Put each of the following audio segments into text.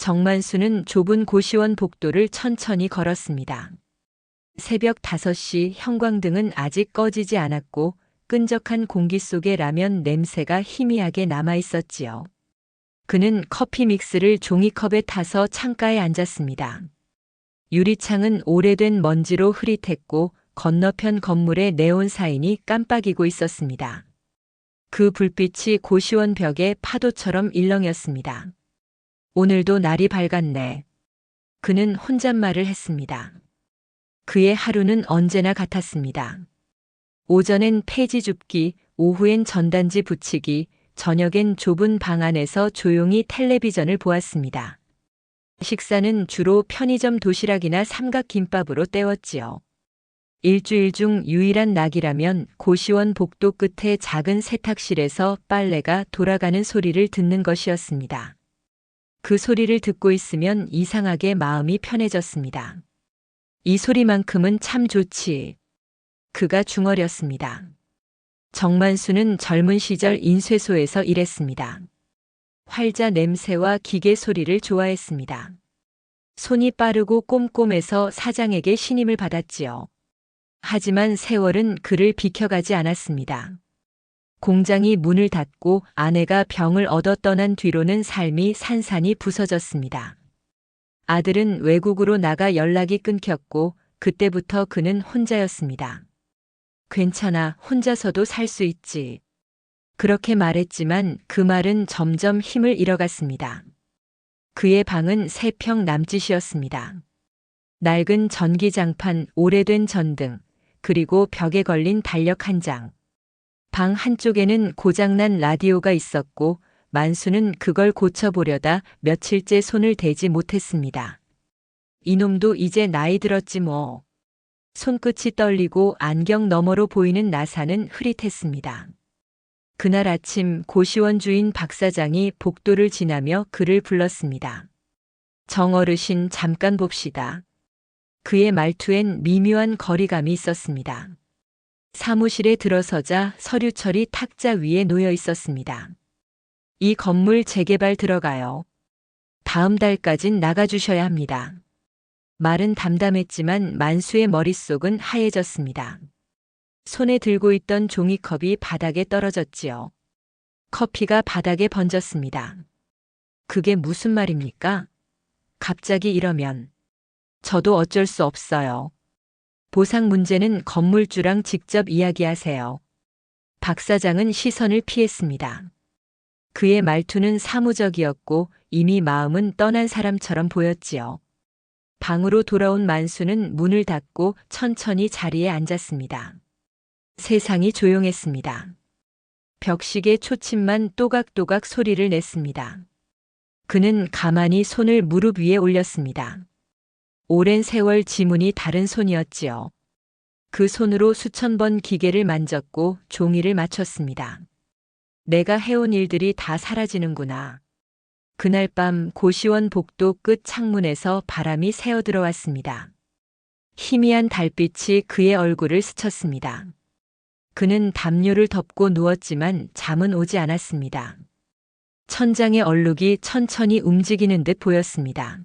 정만수는 좁은 고시원 복도를 천천히 걸었습니다. 새벽 5시 형광등은 아직 꺼지지 않았고 끈적한 공기 속에 라면 냄새가 희미하게 남아 있었지요. 그는 커피 믹스를 종이컵에 타서 창가에 앉았습니다. 유리창은 오래된 먼지로 흐릿했고 건너편 건물의 네온 사인이 깜빡이고 있었습니다. 그 불빛이 고시원 벽에 파도처럼 일렁였습니다. 오늘도 날이 밝았네. 그는 혼잣말을 했습니다. 그의 하루는 언제나 같았습니다. 오전엔 폐지 줍기, 오후엔 전단지 붙이기, 저녁엔 좁은 방 안에서 조용히 텔레비전을 보았습니다. 식사는 주로 편의점 도시락이나 삼각김밥으로 때웠지요. 일주일 중 유일한 낙이라면 고시원 복도 끝에 작은 세탁실에서 빨래가 돌아가는 소리를 듣는 것이었습니다. 그 소리를 듣고 있으면 이상하게 마음이 편해졌습니다. 이 소리만큼은 참 좋지. 그가 중얼이었습니다. 정만수는 젊은 시절 인쇄소에서 일했습니다. 활자 냄새와 기계 소리를 좋아했습니다. 손이 빠르고 꼼꼼해서 사장에게 신임을 받았지요. 하지만 세월은 그를 비켜가지 않았습니다. 공장이 문을 닫고 아내가 병을 얻어 떠난 뒤로는 삶이 산산이 부서졌습니다. 아들은 외국으로 나가 연락이 끊겼고 그때부터 그는 혼자였습니다. 괜찮아, 혼자서도 살 수 있지. 그렇게 말했지만 그 말은 점점 힘을 잃어갔습니다. 그의 방은 세 평 남짓이었습니다. 낡은 전기장판, 오래된 전등, 그리고 벽에 걸린 달력 한 장. 방 한쪽에는 고장난 라디오가 있었고 만수는 그걸 고쳐보려다 며칠째 손을 대지 못했습니다. 이놈도 이제 나이 들었지 뭐. 손끝이 떨리고 안경 너머로 보이는 나사는 흐릿했습니다. 그날 아침 고시원 주인 박 사장이 복도를 지나며 그를 불렀습니다. 정 어르신 잠깐 봅시다. 그의 말투엔 미묘한 거리감이 있었습니다. 사무실에 들어서자 서류철이 탁자 위에 놓여 있었습니다. 이 건물 재개발 들어가요. 다음 달까진 나가주셔야 합니다. 말은 담담했지만 만수의 머릿속은 하얘졌습니다. 손에 들고 있던 종이컵이 바닥에 떨어졌지요. 커피가 바닥에 번졌습니다. 그게 무슨 말입니까? 갑자기 이러면 저도 어쩔 수 없어요. 보상 문제는 건물주랑 직접 이야기하세요. 박 사장은 시선을 피했습니다. 그의 말투는 사무적이었고 이미 마음은 떠난 사람처럼 보였지요. 방으로 돌아온 만수는 문을 닫고 천천히 자리에 앉았습니다. 세상이 조용했습니다. 벽식의 초침만 또각또각 소리를 냈습니다. 그는 가만히 손을 무릎 위에 올렸습니다. 오랜 세월 지문이 다른 손이었지요. 그 손으로 수천 번 기계를 만졌고 종이를 맞췄습니다. 내가 해온 일들이 다 사라지는구나. 그날 밤 고시원 복도 끝 창문에서 바람이 새어 들어왔습니다. 희미한 달빛이 그의 얼굴을 스쳤습니다. 그는 담요를 덮고 누웠지만 잠은 오지 않았습니다. 천장의 얼룩이 천천히 움직이는 듯 보였습니다.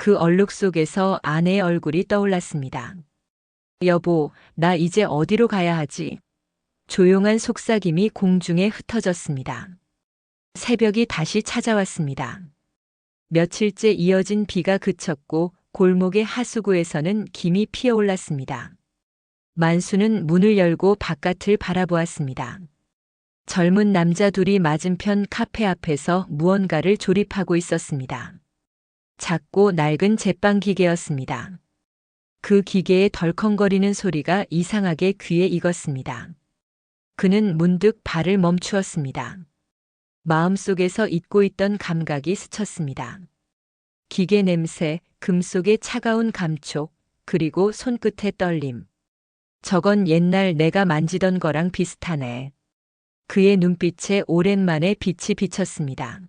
그 얼룩 속에서 아내의 얼굴이 떠올랐습니다. 여보, 나 이제 어디로 가야 하지? 조용한 속삭임이 공중에 흩어졌습니다. 새벽이 다시 찾아왔습니다. 며칠째 이어진 비가 그쳤고 골목의 하수구에서는 김이 피어올랐습니다. 만수는 문을 열고 바깥을 바라보았습니다. 젊은 남자 둘이 맞은편 카페 앞에서 무언가를 조립하고 있었습니다. 작고 낡은 제빵 기계였습니다. 그 기계의 덜컹거리는 소리가 이상하게 귀에 익었습니다. 그는 문득 발을 멈추었습니다. 마음속에서 잊고 있던 감각이 스쳤습니다. 기계 냄새, 금속의 차가운 감촉, 그리고 손끝의 떨림. 저건 옛날 내가 만지던 거랑 비슷하네. 그의 눈빛에 오랜만에 빛이 비쳤습니다.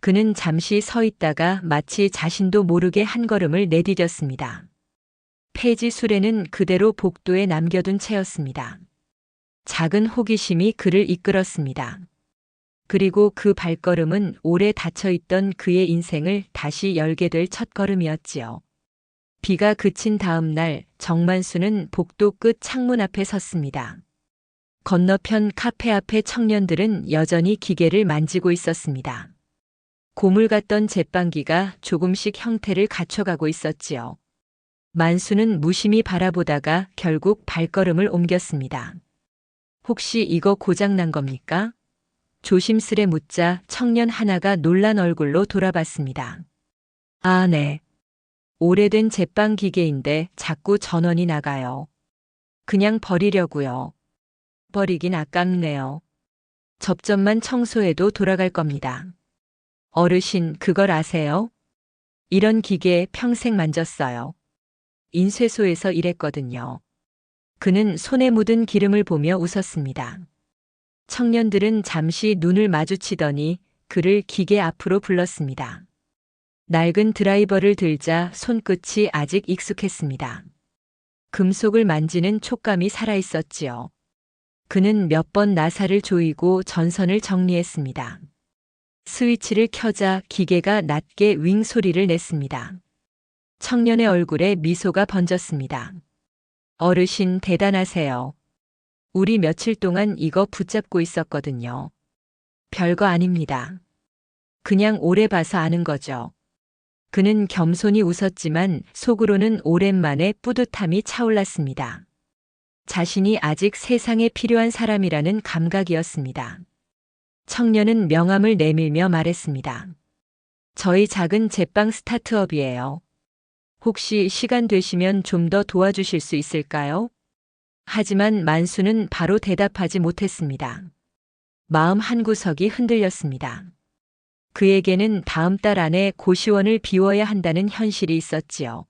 그는 잠시 서 있다가 마치 자신도 모르게 한 걸음을 내디뎠습니다. 폐지 수레는 그대로 복도에 남겨둔 채였습니다. 작은 호기심이 그를 이끌었습니다. 그리고 그 발걸음은 오래 닫혀있던 그의 인생을 다시 열게 될 첫걸음이었지요. 비가 그친 다음 날 정만수는 복도 끝 창문 앞에 섰습니다. 건너편 카페 앞에 청년들은 여전히 기계를 만지고 있었습니다. 고물 같던 제빵기가 조금씩 형태를 갖춰가고 있었지요. 만수는 무심히 바라보다가 결국 발걸음을 옮겼습니다. 혹시 이거 고장난 겁니까? 조심스레 묻자 청년 하나가 놀란 얼굴로 돌아봤습니다. 아, 네. 오래된 제빵 기계인데 자꾸 전원이 나가요. 그냥 버리려고요. 버리긴 아깝네요. 접점만 청소해도 돌아갈 겁니다. 어르신, 그걸 아세요? 이런 기계 평생 만졌어요. 인쇄소에서 일했거든요. 그는 손에 묻은 기름을 보며 웃었습니다. 청년들은 잠시 눈을 마주치더니 그를 기계 앞으로 불렀습니다. 낡은 드라이버를 들자 손끝이 아직 익숙했습니다. 금속을 만지는 촉감이 살아있었지요. 그는 몇 번 나사를 조이고 전선을 정리했습니다. 스위치를 켜자 기계가 낮게 윙 소리를 냈습니다. 청년의 얼굴에 미소가 번졌습니다. 어르신 대단하세요. 우리 며칠 동안 이거 붙잡고 있었거든요. 별거 아닙니다. 그냥 오래 봐서 아는 거죠. 그는 겸손히 웃었지만 속으로는 오랜만에 뿌듯함이 차올랐습니다. 자신이 아직 세상에 필요한 사람이라는 감각이었습니다. 청년은 명함을 내밀며 말했습니다. 저희 작은 제빵 스타트업이에요. 혹시 시간 되시면 좀 더 도와주실 수 있을까요? 하지만 만수는 바로 대답하지 못했습니다. 마음 한구석이 흔들렸습니다. 그에게는 다음 달 안에 고시원을 비워야 한다는 현실이 있었지요.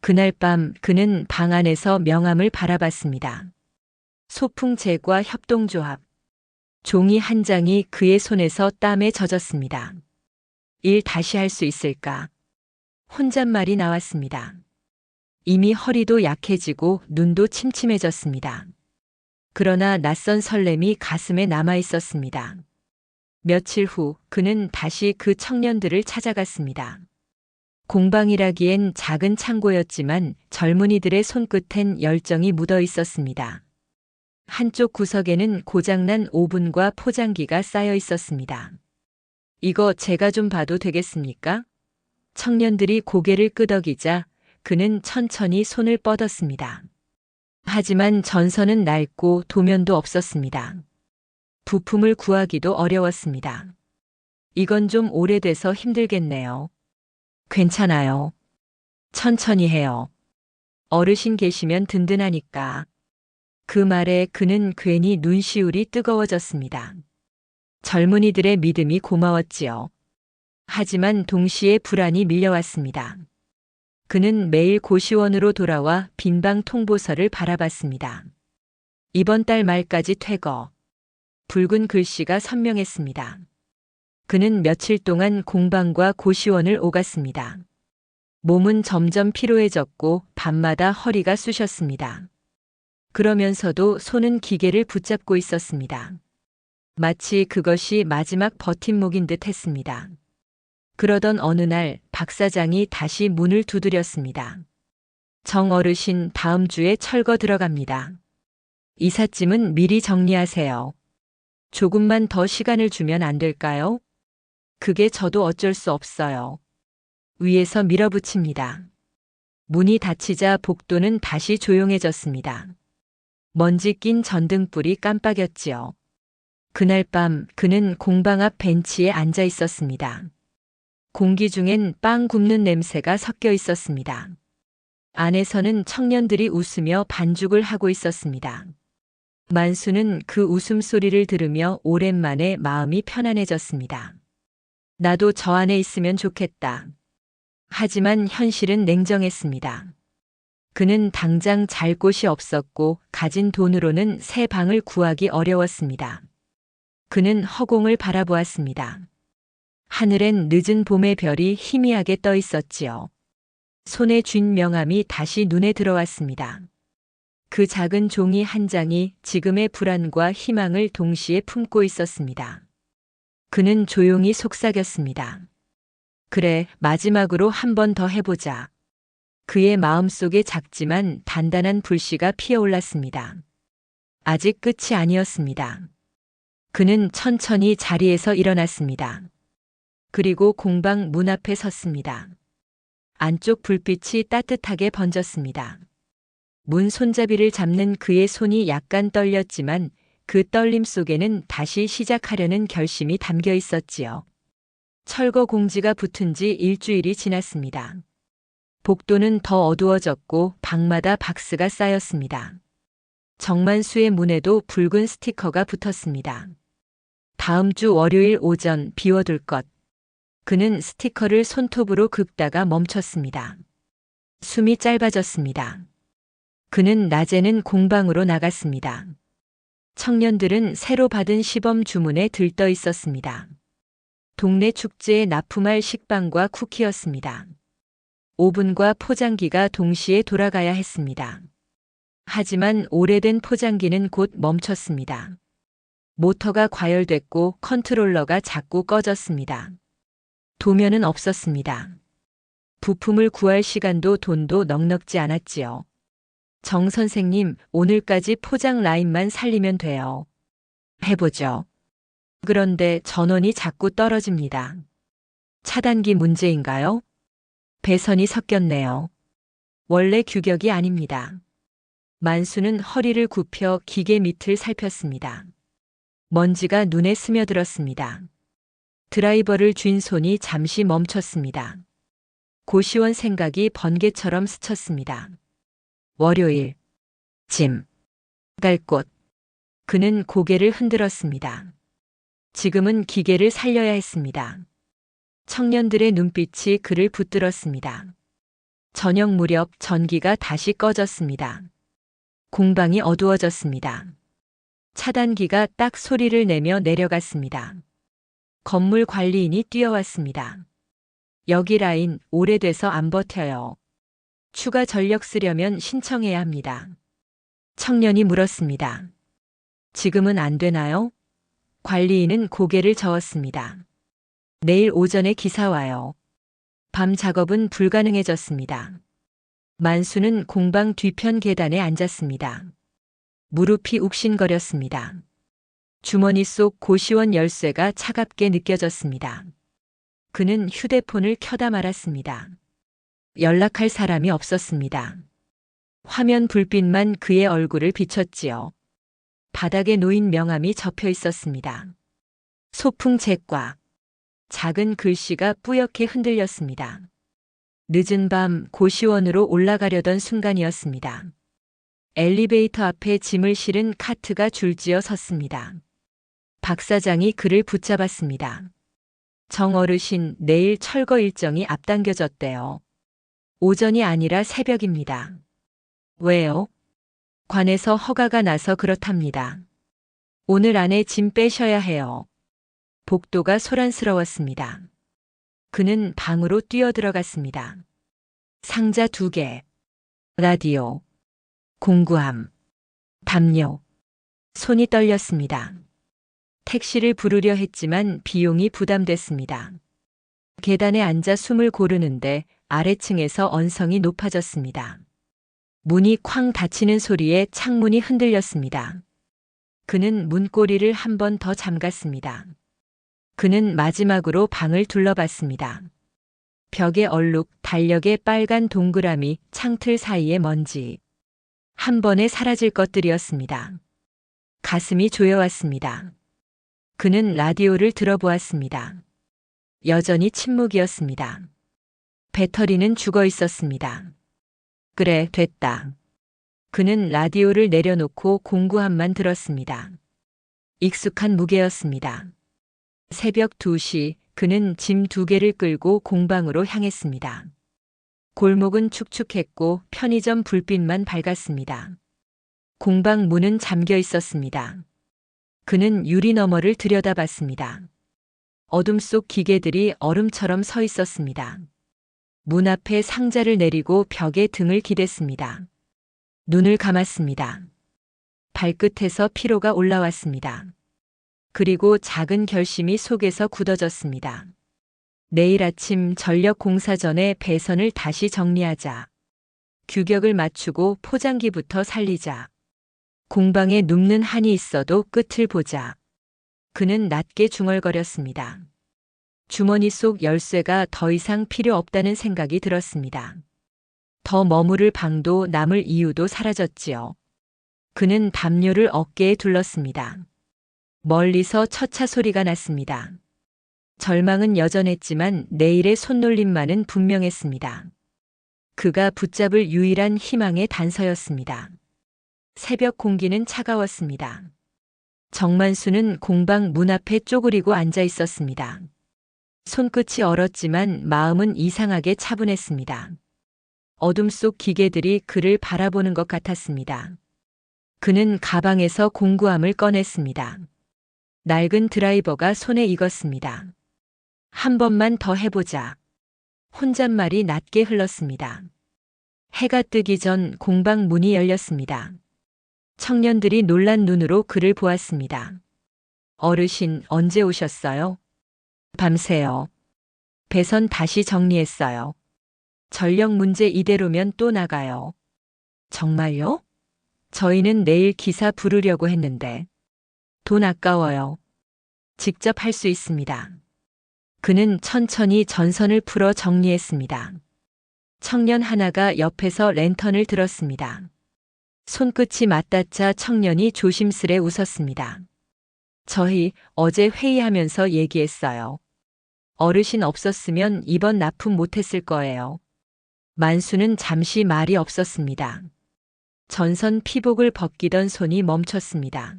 그날 밤 그는 방 안에서 명함을 바라봤습니다. 소풍제과 협동조합. 종이 한 장이 그의 손에서 땀에 젖었습니다. 일 다시 할 수 있을까? 혼잣말이 나왔습니다. 이미 허리도 약해지고 눈도 침침해졌습니다. 그러나 낯선 설렘이 가슴에 남아 있었습니다. 며칠 후 그는 다시 그 청년들을 찾아갔습니다. 공방이라기엔 작은 창고였지만 젊은이들의 손끝엔 열정이 묻어 있었습니다. 한쪽 구석에는 고장난 오븐과 포장기가 쌓여 있었습니다. 이거 제가 좀 봐도 되겠습니까? 청년들이 고개를 끄덕이자 그는 천천히 손을 뻗었습니다. 하지만 전선은 낡고 도면도 없었습니다. 부품을 구하기도 어려웠습니다. 이건 좀 오래돼서 힘들겠네요. 괜찮아요. 천천히 해요. 어르신 계시면 든든하니까. 그 말에 그는 괜히 눈시울이 뜨거워졌습니다. 젊은이들의 믿음이 고마웠지요. 하지만 동시에 불안이 밀려왔습니다. 그는 매일 고시원으로 돌아와 빈방 통보서를 바라봤습니다. 이번 달 말까지 퇴거. 붉은 글씨가 선명했습니다. 그는 며칠 동안 공방과 고시원을 오갔습니다. 몸은 점점 피로해졌고 밤마다 허리가 쑤셨습니다. 그러면서도 손은 기계를 붙잡고 있었습니다. 마치 그것이 마지막 버팀목인 듯 했습니다. 그러던 어느 날 박 사장이 다시 문을 두드렸습니다. 정 어르신 다음 주에 철거 들어갑니다. 이삿짐은 미리 정리하세요. 조금만 더 시간을 주면 안 될까요? 그게 저도 어쩔 수 없어요. 위에서 밀어붙입니다. 문이 닫히자 복도는 다시 조용해졌습니다. 먼지 낀 전등불이 깜빡였지요. 그날 밤 그는 공방 앞 벤치에 앉아 있었습니다. 공기 중엔 빵 굽는 냄새가 섞여 있었습니다. 안에서는 청년들이 웃으며 반죽을 하고 있었습니다. 만수는 그 웃음소리를 들으며 오랜만에 마음이 편안해졌습니다. 나도 저 안에 있으면 좋겠다. 하지만 현실은 냉정했습니다. 그는 당장 잘 곳이 없었고 가진 돈으로는 새 방을 구하기 어려웠습니다. 그는 허공을 바라보았습니다. 하늘엔 늦은 봄의 별이 희미하게 떠 있었지요. 손에 쥔 명함이 다시 눈에 들어왔습니다. 그 작은 종이 한 장이 지금의 불안과 희망을 동시에 품고 있었습니다. 그는 조용히 속삭였습니다. 그래, 마지막으로 한 번 더 해보자. 그의 마음속에 작지만 단단한 불씨가 피어올랐습니다. 아직 끝이 아니었습니다. 그는 천천히 자리에서 일어났습니다. 그리고 공방 문 앞에 섰습니다. 안쪽 불빛이 따뜻하게 번졌습니다. 문 손잡이를 잡는 그의 손이 약간 떨렸지만 그 떨림 속에는 다시 시작하려는 결심이 담겨 있었지요. 철거 공지가 붙은 지 일주일이 지났습니다. 복도는 더 어두워졌고 방마다 박스가 쌓였습니다. 정만수의 문에도 붉은 스티커가 붙었습니다. 다음 주 월요일 오전 비워둘 것. 그는 스티커를 손톱으로 긁다가 멈췄습니다. 숨이 짧아졌습니다. 그는 낮에는 공방으로 나갔습니다. 청년들은 새로 받은 시범 주문에 들떠 있었습니다. 동네 축제에 납품할 식빵과 쿠키였습니다. 오븐과 포장기가 동시에 돌아가야 했습니다. 하지만 오래된 포장기는 곧 멈췄습니다. 모터가 과열됐고 컨트롤러가 자꾸 꺼졌습니다. 도면은 없었습니다. 부품을 구할 시간도 돈도 넉넉지 않았지요. 정 선생님, 오늘까지 포장 라인만 살리면 돼요. 해보죠. 그런데 전원이 자꾸 떨어집니다. 차단기 문제인가요? 배선이 섞였네요. 원래 규격이 아닙니다. 만수는 허리를 굽혀 기계 밑을 살폈습니다. 먼지가 눈에 스며들었습니다. 드라이버를 쥔 손이 잠시 멈췄습니다. 고시원 생각이 번개처럼 스쳤습니다. 월요일. 짐. 갈 곳. 그는 고개를 흔들었습니다. 지금은 기계를 살려야 했습니다. 청년들의 눈빛이 그를 붙들었습니다. 저녁 무렵 전기가 다시 꺼졌습니다. 공방이 어두워졌습니다. 차단기가 딱 소리를 내며 내려갔습니다. 건물 관리인이 뛰어왔습니다. 여기 라인 오래돼서 안 버텨요. 추가 전력 쓰려면 신청해야 합니다. 청년이 물었습니다. 지금은 안 되나요? 관리인은 고개를 저었습니다. 내일 오전에 기사 와요. 밤 작업은 불가능해졌습니다. 만수는 공방 뒤편 계단에 앉았습니다. 무릎이 욱신거렸습니다. 주머니 속 고시원 열쇠가 차갑게 느껴졌습니다. 그는 휴대폰을 켜다 말았습니다. 연락할 사람이 없었습니다. 화면 불빛만 그의 얼굴을 비췄지요. 바닥에 놓인 명함이 접혀 있었습니다. 소풍 책과 작은 글씨가 뿌옇게 흔들렸습니다. 늦은 밤 고시원으로 올라가려던 순간이었습니다. 엘리베이터 앞에 짐을 실은 카트가 줄지어 섰습니다. 박 사장이 그를 붙잡았습니다. 정 어르신 내일 철거 일정이 앞당겨졌대요. 오전이 아니라 새벽입니다. 왜요? 관에서 허가가 나서 그렇답니다. 오늘 안에 짐 빼셔야 해요. 복도가 소란스러웠습니다. 그는 방으로 뛰어들어갔습니다. 상자 두 개, 라디오, 공구함, 담요. 손이 떨렸습니다. 택시를 부르려 했지만 비용이 부담됐습니다. 계단에 앉아 숨을 고르는데 아래층에서 언성이 높아졌습니다. 문이 쾅 닫히는 소리에 창문이 흔들렸습니다. 그는 문고리를 한 번 더 잠갔습니다. 그는 마지막으로 방을 둘러봤습니다. 벽에 얼룩, 달력에 빨간 동그라미, 창틀 사이의 먼지. 한 번에 사라질 것들이었습니다. 가슴이 조여왔습니다. 그는 라디오를 들어보았습니다. 여전히 침묵이었습니다. 배터리는 죽어 있었습니다. 그래, 됐다. 그는 라디오를 내려놓고 공구함만 들었습니다. 익숙한 무게였습니다. 새벽 2시 그는 짐 두 개를 끌고 공방으로 향했습니다. 골목은 축축했고 편의점 불빛만 밝았습니다. 공방 문은 잠겨 있었습니다. 그는 유리 너머를 들여다봤습니다. 어둠 속 기계들이 얼음처럼 서 있었습니다. 문 앞에 상자를 내리고 벽에 등을 기댔습니다. 눈을 감았습니다. 발끝에서 피로가 올라왔습니다. 그리고 작은 결심이 속에서 굳어졌습니다. 내일 아침 전력 공사 전에 배선을 다시 정리하자. 규격을 맞추고 포장기부터 살리자. 공방에 눕는 한이 있어도 끝을 보자. 그는 낮게 중얼거렸습니다. 주머니 속 열쇠가 더 이상 필요 없다는 생각이 들었습니다. 더 머무를 방도 남을 이유도 사라졌지요. 그는 담요를 어깨에 둘렀습니다. 멀리서 첫차 소리가 났습니다. 절망은 여전했지만 내일의 손놀림만은 분명했습니다. 그가 붙잡을 유일한 희망의 단서였습니다. 새벽 공기는 차가웠습니다. 정만수는 공방 문 앞에 쪼그리고 앉아 있었습니다. 손끝이 얼었지만 마음은 이상하게 차분했습니다. 어둠 속 기계들이 그를 바라보는 것 같았습니다. 그는 가방에서 공구함을 꺼냈습니다. 낡은 드라이버가 손에 익었습니다. 한 번만 더 해보자. 혼잣말이 낮게 흘렀습니다. 해가 뜨기 전 공방 문이 열렸습니다. 청년들이 놀란 눈으로 그를 보았습니다. 어르신 언제 오셨어요? 밤새요. 배선 다시 정리했어요. 전력 문제 이대로면 또 나가요. 정말요? 저희는 내일 기사 부르려고 했는데. 돈 아까워요. 직접 할 수 있습니다. 그는 천천히 전선을 풀어 정리했습니다. 청년 하나가 옆에서 랜턴을 들었습니다. 손끝이 맞닿자 청년이 조심스레 웃었습니다. 저희 어제 회의하면서 얘기했어요. 어르신 없었으면 이번 납품 못했을 거예요. 만수는 잠시 말이 없었습니다. 전선 피복을 벗기던 손이 멈췄습니다.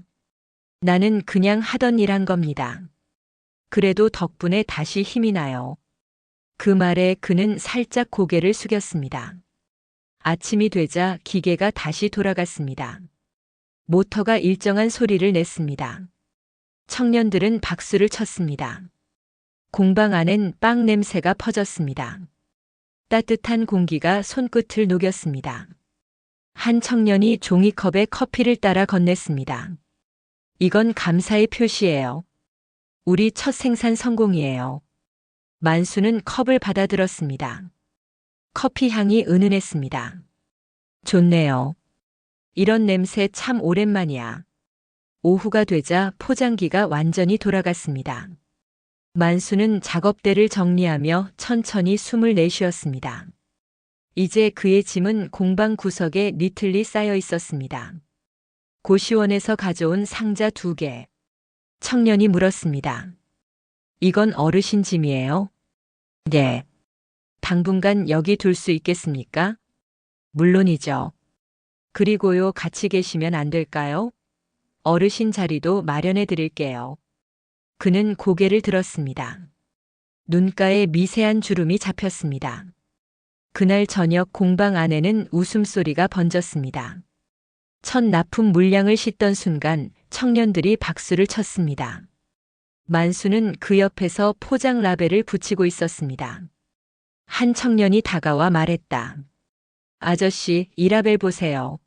나는 그냥 하던 일 한 겁니다. 그래도 덕분에 다시 힘이 나요. 그 말에 그는 살짝 고개를 숙였습니다. 아침이 되자 기계가 다시 돌아갔습니다. 모터가 일정한 소리를 냈습니다. 청년들은 박수를 쳤습니다. 공방 안엔 빵 냄새가 퍼졌습니다. 따뜻한 공기가 손끝을 녹였습니다. 한 청년이 종이컵에 커피를 따라 건넸습니다. 이건 감사의 표시예요. 우리 첫 생산 성공이에요. 만수는 컵을 받아들었습니다. 커피 향이 은은했습니다. 좋네요. 이런 냄새 참 오랜만이야. 오후가 되자 포장기가 완전히 돌아갔습니다. 만수는 작업대를 정리하며 천천히 숨을 내쉬었습니다. 이제 그의 짐은 공방 구석에 니틀리 쌓여 있었습니다. 고시원에서 가져온 상자 두 개. 청년이 물었습니다. 이건 어르신 짐이에요? 네. 당분간 여기 둘 수 있겠습니까? 물론이죠. 그리고요, 같이 계시면 안 될까요? 어르신 자리도 마련해 드릴게요. 그는 고개를 들었습니다. 눈가에 미세한 주름이 잡혔습니다. 그날 저녁 공방 안에는 웃음소리가 번졌습니다. 첫 납품 물량을 싣던 순간 청년들이 박수를 쳤습니다. 만수는 그 옆에서 포장 라벨을 붙이고 있었습니다. 한 청년이 다가와 말했다. 아저씨, 이 라벨 보세요.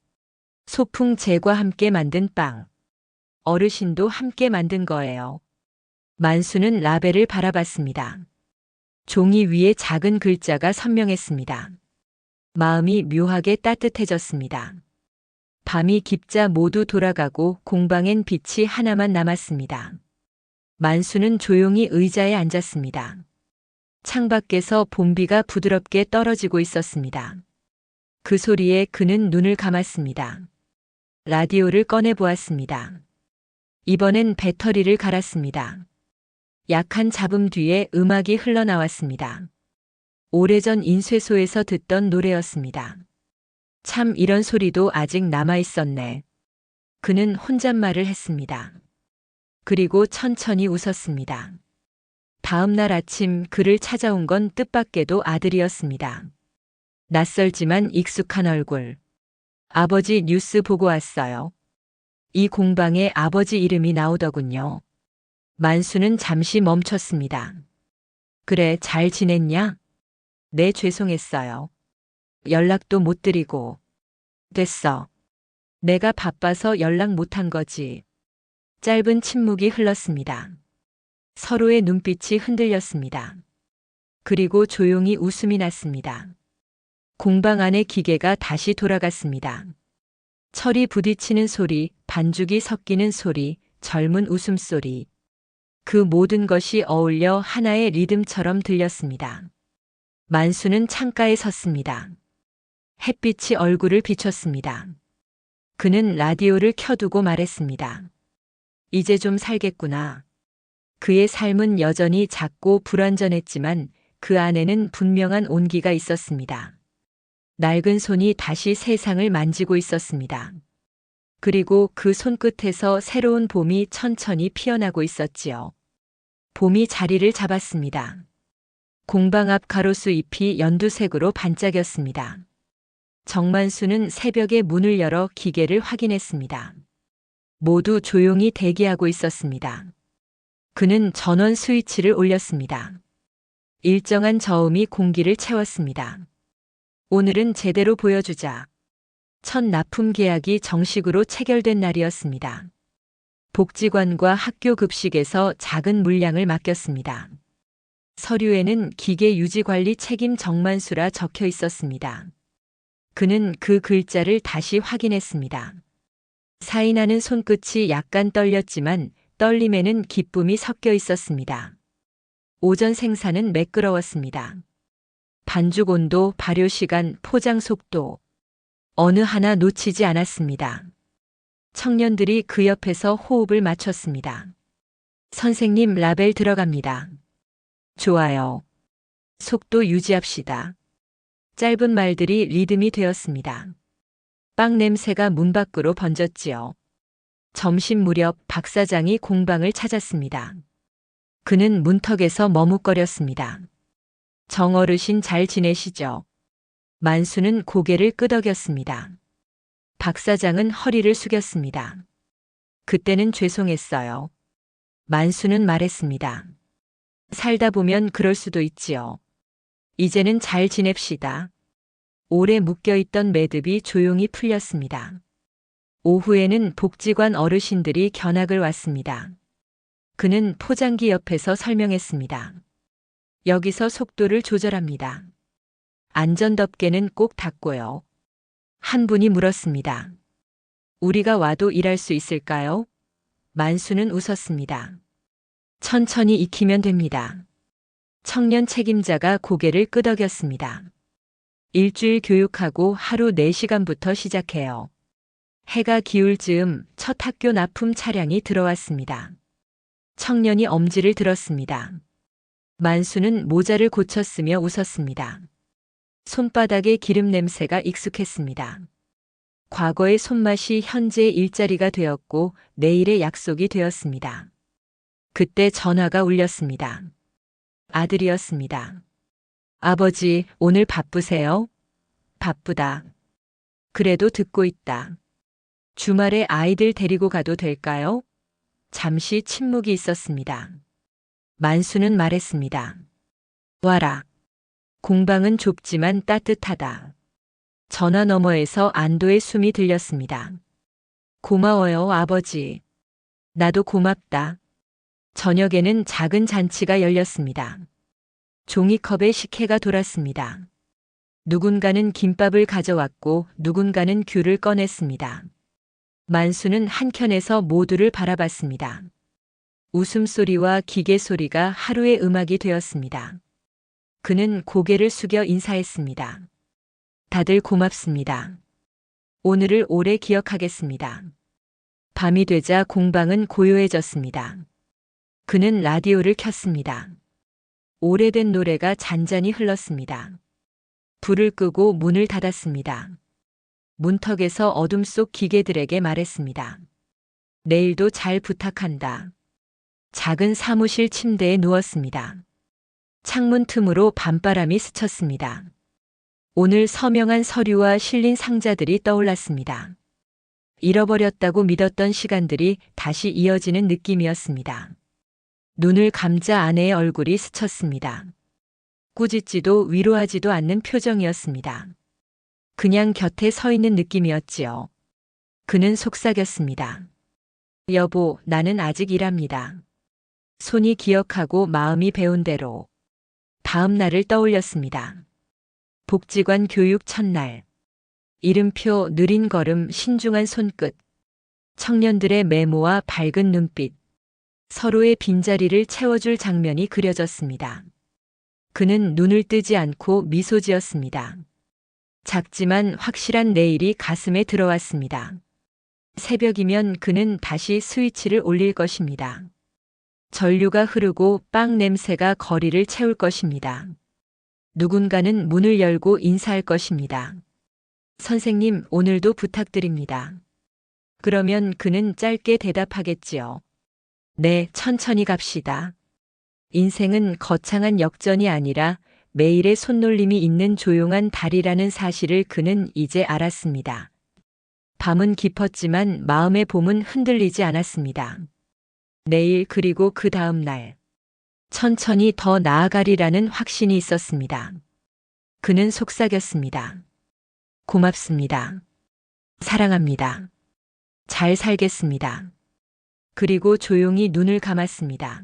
소풍 제과 함께 만든 빵. 어르신도 함께 만든 거예요. 만수는 라벨을 바라봤습니다. 종이 위에 작은 글자가 선명했습니다. 마음이 묘하게 따뜻해졌습니다. 밤이 깊자 모두 돌아가고 공방엔 빛이 하나만 남았습니다. 만수는 조용히 의자에 앉았습니다. 창밖에서 봄비가 부드럽게 떨어지고 있었습니다. 그 소리에 그는 눈을 감았습니다. 라디오를 꺼내 보았습니다. 이번엔 배터리를 갈았습니다. 약한 잡음 뒤에 음악이 흘러나왔습니다. 오래전 인쇄소에서 듣던 노래였습니다. 참 이런 소리도 아직 남아 있었네. 그는 혼잣말을 했습니다. 그리고 천천히 웃었습니다. 다음 날 아침 그를 찾아온 건 뜻밖에도 아들이었습니다. 낯설지만 익숙한 얼굴. 아버지 뉴스 보고 왔어요. 이 공방에 아버지 이름이 나오더군요. 만수는 잠시 멈췄습니다. 그래, 잘 지냈냐? 네, 죄송했어요. 연락도 못 드리고. 됐어. 내가 바빠서 연락 못 한 거지. 짧은 침묵이 흘렀습니다. 서로의 눈빛이 흔들렸습니다. 그리고 조용히 웃음이 났습니다. 공방 안의 기계가 다시 돌아갔습니다. 철이 부딪히는 소리, 반죽이 섞이는 소리, 젊은 웃음소리. 그 모든 것이 어울려 하나의 리듬처럼 들렸습니다. 만수는 창가에 섰습니다. 햇빛이 얼굴을 비췄습니다. 그는 라디오를 켜두고 말했습니다. 이제 좀 살겠구나. 그의 삶은 여전히 작고 불완전했지만 그 안에는 분명한 온기가 있었습니다. 낡은 손이 다시 세상을 만지고 있었습니다. 그리고 그 손끝에서 새로운 봄이 천천히 피어나고 있었지요. 봄이 자리를 잡았습니다. 공방 앞 가로수 잎이 연두색으로 반짝였습니다. 정만수는 새벽에 문을 열어 기계를 확인했습니다. 모두 조용히 대기하고 있었습니다. 그는 전원 스위치를 올렸습니다. 일정한 저음이 공기를 채웠습니다. 오늘은 제대로 보여주자. 첫 납품 계약이 정식으로 체결된 날이었습니다. 복지관과 학교 급식에서 작은 물량을 맡겼습니다. 서류에는 기계 유지 관리 책임 정만수라 적혀 있었습니다. 그는 그 글자를 다시 확인했습니다. 사인하는 손끝이 약간 떨렸지만 떨림에는 기쁨이 섞여 있었습니다. 오전 생산은 매끄러웠습니다. 반죽 온도, 발효 시간, 포장 속도. 어느 하나 놓치지 않았습니다. 청년들이 그 옆에서 호흡을 맞췄습니다. 선생님 라벨 들어갑니다. 좋아요. 속도 유지합시다. 짧은 말들이 리듬이 되었습니다. 빵 냄새가 문 밖으로 번졌지요. 점심 무렵 박 사장이 공방을 찾았습니다. 그는 문턱에서 머뭇거렸습니다. 정 어르신 잘 지내시죠? 만수는 고개를 끄덕였습니다. 박 사장은 허리를 숙였습니다. 그때는 죄송했어요. 만수는 말했습니다. 살다 보면 그럴 수도 있지요. 이제는 잘 지냅시다. 오래 묶여있던 매듭이 조용히 풀렸습니다. 오후에는 복지관 어르신들이 견학을 왔습니다. 그는 포장기 옆에서 설명했습니다. 여기서 속도를 조절합니다. 안전덮개는 꼭 닫고요. 한 분이 물었습니다. 우리가 와도 일할 수 있을까요? 만수는 웃었습니다. 천천히 익히면 됩니다. 청년 책임자가 고개를 끄덕였습니다. 일주일 교육하고 하루 4시간부터 시작해요. 해가 기울 즈음 첫 학교 납품 차량이 들어왔습니다. 청년이 엄지를 들었습니다. 만수는 모자를 고쳤으며 웃었습니다. 손바닥에 기름 냄새가 익숙했습니다. 과거의 손맛이 현재의 일자리가 되었고 내일의 약속이 되었습니다. 그때 전화가 울렸습니다. 아들이었습니다. 아버지, 오늘 바쁘세요? 바쁘다. 그래도 듣고 있다. 주말에 아이들 데리고 가도 될까요? 잠시 침묵이 있었습니다. 만수는 말했습니다. 와라. 공방은 좁지만 따뜻하다. 전화 너머에서 안도의 숨이 들렸습니다. 고마워요, 아버지. 나도 고맙다. 저녁에는 작은 잔치가 열렸습니다. 종이컵에 식혜가 돌았습니다. 누군가는 김밥을 가져왔고 누군가는 귤을 꺼냈습니다. 만수는 한켠에서 모두를 바라봤습니다. 웃음소리와 기계 소리가 하루의 음악이 되었습니다. 그는 고개를 숙여 인사했습니다. 다들 고맙습니다. 오늘을 오래 기억하겠습니다. 밤이 되자 공방은 고요해졌습니다. 그는 라디오를 켰습니다. 오래된 노래가 잔잔히 흘렀습니다. 불을 끄고 문을 닫았습니다. 문턱에서 어둠 속 기계들에게 말했습니다. 내일도 잘 부탁한다. 작은 사무실 침대에 누웠습니다. 창문 틈으로 밤바람이 스쳤습니다. 오늘 서명한 서류와 실린 상자들이 떠올랐습니다. 잃어버렸다고 믿었던 시간들이 다시 이어지는 느낌이었습니다. 눈을 감자 아내의 얼굴이 스쳤습니다. 꾸짖지도 위로하지도 않는 표정이었습니다. 그냥 곁에 서 있는 느낌이었지요. 그는 속삭였습니다. 여보, 나는 아직 일합니다. 손이 기억하고 마음이 배운 대로 다음 날을 떠올렸습니다. 복지관 교육 첫날. 이름표 느린 걸음 신중한 손끝. 청년들의 메모와 밝은 눈빛. 서로의 빈자리를 채워줄 장면이 그려졌습니다. 그는 눈을 뜨지 않고 미소 지었습니다. 작지만 확실한 내일이 가슴에 들어왔습니다. 새벽이면 그는 다시 스위치를 올릴 것입니다. 전류가 흐르고 빵 냄새가 거리를 채울 것입니다. 누군가는 문을 열고 인사할 것입니다. 선생님, 오늘도 부탁드립니다. 그러면 그는 짧게 대답하겠지요. 네, 천천히 갑시다. 인생은 거창한 역전이 아니라 매일의 손놀림이 있는 조용한 달이라는 사실을 그는 이제 알았습니다. 밤은 깊었지만 마음의 봄은 흔들리지 않았습니다. 내일 그리고 그 다음 날. 천천히 더 나아가리라는 확신이 있었습니다. 그는 속삭였습니다. 고맙습니다. 사랑합니다. 잘 살겠습니다. 그리고 조용히 눈을 감았습니다.